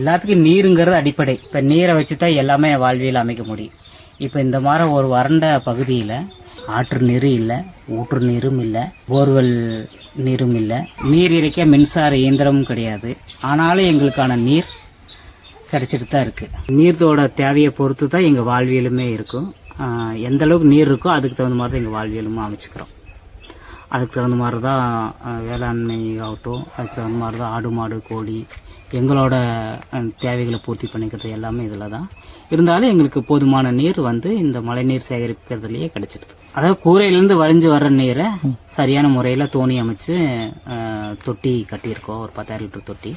எல்லாத்துக்கும் நீருங்கிறது அடிப்படை. இப்போ நீரை வச்சு தான் எல்லாமே வாழ்வியல் அமைக்க முடியும். இப்போ இந்த மாதிரி ஒரு வறண்ட பகுதியில் ஆற்று நீரும் இல்லை ஊற்று நீரும் இல்லை போர்வெல் நீரும் இல்லை நீர் இறைக்க மின்சார இயந்திரமும் கிடையாது. ஆனாலும் எங்களுக்கான நீர் கிடச்சிட்டு தான் இருக்குது நீர்த்தோட தேவையை பொறுத்து தான் எங்கள் வாழ்வியலுமே இருக்கும். எந்த அளவுக்கு நீர் இருக்கோ அதுக்கு தகுந்த மாதிரி தான் எங்கள் வாழ்வியலுமே அமைச்சுக்கிறோம். அதுக்கு தகுந்த மாதிரி தான் வேளாண்மை ஆகட்டும் அதுக்கு தகுந்த மாதிரி தான் ஆடு மாடு கோழி எங்களோட தேவைகளை பூர்த்தி பண்ணிக்கிறது எல்லாமே இதில் தான் இருந்தாலும் எங்களுக்கு போதுமான நீர் வந்து இந்த மழைநீர் சேகரிக்கிறதுலையே கிடைச்சிடுது. அதாவது கூரையிலேருந்து வழிஞ்சு வர்ற நீரை சரியான முறையில் தோணி அமைச்சு தொட்டி கட்டியிருக்கோம். ஒரு பத்தாயிரம் லிட்டர் தொட்டி.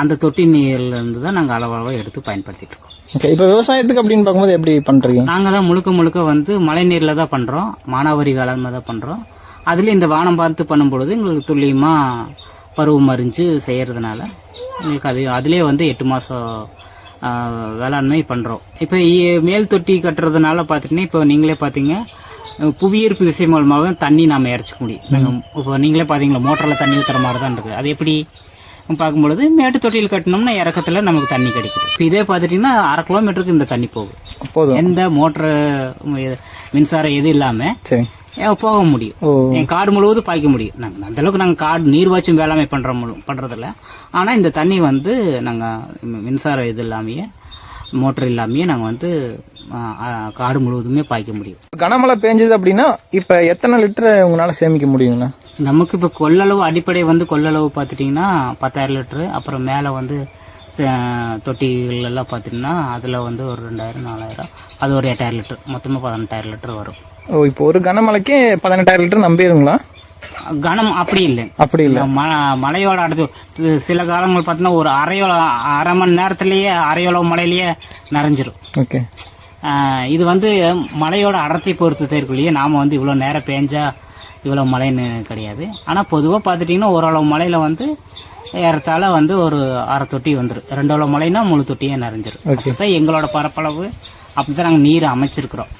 அந்த தொட்டி நீர்லேருந்து தான் நாங்கள் அளவளவாக எடுத்து பயன்படுத்திட்டு இருக்கோம். ஓகே இப்போ விவசாயத்துக்கு அப்படின்னு பார்க்கும்போது எப்படி பண்ணுறீங்க நாங்கள் தான் முழுக்க முழுக்க வந்து மழை நீரில் தான் பண்ணுறோம் மானாவாரி வேளாண்மை தான் பண்ணுறோம் அதில் இந்த வானம் பார்த்து பண்ணும் பொழுது எங்களுக்கு துல்லியமாக பருவம் அறிஞ்சு செய்கிறதுனால எங்களுக்கு அது அதிலே வந்து எட்டு மாதம் வேளாண்மை பண்ணுறோம் இப்போ மேல் தொட்டி கட்டுறதுனால பார்த்துட்டிங்கன்னா இப்போ நீங்களே பார்த்தீங்க புவியீர்ப்பு விசை மூலமாக தண்ணி நாம் இறச்சிக்க முடியும். நாங்கள் இப்போ நீங்களே பார்த்தீங்களா மோட்டரில் தண்ணி ஊற்றுற மாதிரி தான் இருக்குது அது எப்படி பார்க்கும்பொழுது மேட்டு தொட்டியில் கட்டினோம்னா இறக்கத்தில் நமக்கு தண்ணி கிடைக்குது. இப்போ இதே பார்த்துட்டிங்கன்னா அரை கிலோமீட்டருக்கு இந்த தண்ணி போகும் எந்த மோட்டரு மின்சாரம் எதுவும் இல்லாமல் சரி. போக முடியும்? என் காடு முழுவதும் பாய்க்க முடியும். நாங்கள் அந்த அளவுக்கு நாங்கள் காடு நீர் வாச்சும் வேளாண்மை பண்ணுற பண்ணுறதில்ல ஆனால் இந்த தண்ணி வந்து நாங்கள் மின்சாரம் இது இல்லாமையே மோட்டர் இல்லாமையே நாங்கள் வந்து காடு முழுவதுமே பாய்க்க முடியும். கனமழை பெஞ்சது அப்படின்னா இப்போ எத்தனை லிட்டர் உங்களால் சேமிக்க முடியுங்கண்ணா? நமக்கு இப்போ கொள்ளளவு அடிப்படை வந்து கொள்ளளவு பார்த்துட்டிங்கன்னா பத்தாயிரம் லிட்ரு அப்புறம் மேலே வந்து ச- தொட்டிகள் எல்லாம் பார்த்திங்கன்னா அதில் வந்து ஒரு ரெண்டாயிரம் நாலாயிரம். அது ஒரு எட்டாயிரம் லிட்டர். மொத்தமாக பதினெட்டாயிரம் லிட்டர் வரும். ஓ இப்போ ஒரு கனமழைக்கே பதினெட்டாயிரம் லிட்டர் நம்பிடுங்களா? கனம் அப்படி இல்லை. அப்படி இல்லை. ம மழையோட அடுத்து சில காலங்கள் பார்த்தீங்கன்னா ஒரு அரையோல அரை மணி நேரத்துலேயே அரையோளவு மழையிலேயே நிறைஞ்சிரும். ஓகே. இது வந்து மழையோட அடர்த்தி பொறுத்து தான் நாம் வந்து இவ்வளோ நேரம் பேஞ்சா இவ்வளோ மழைன்னு கிடையாது. ஆனால் பொதுவாக பார்த்துட்டிங்கன்னா ஓரளவு மழையில் வந்து ஏறத்தாழ வந்து ஒரு அரை தொட்டி வந்துடும் ரெண்டு அளவு மழைனா முழு தொட்டியே நிறைஞ்சிரும். அதுதான் எங்களோட பரப்பளவு அப்படி தான் நாங்கள் நீர் அமைச்சிருக்கிறோம்.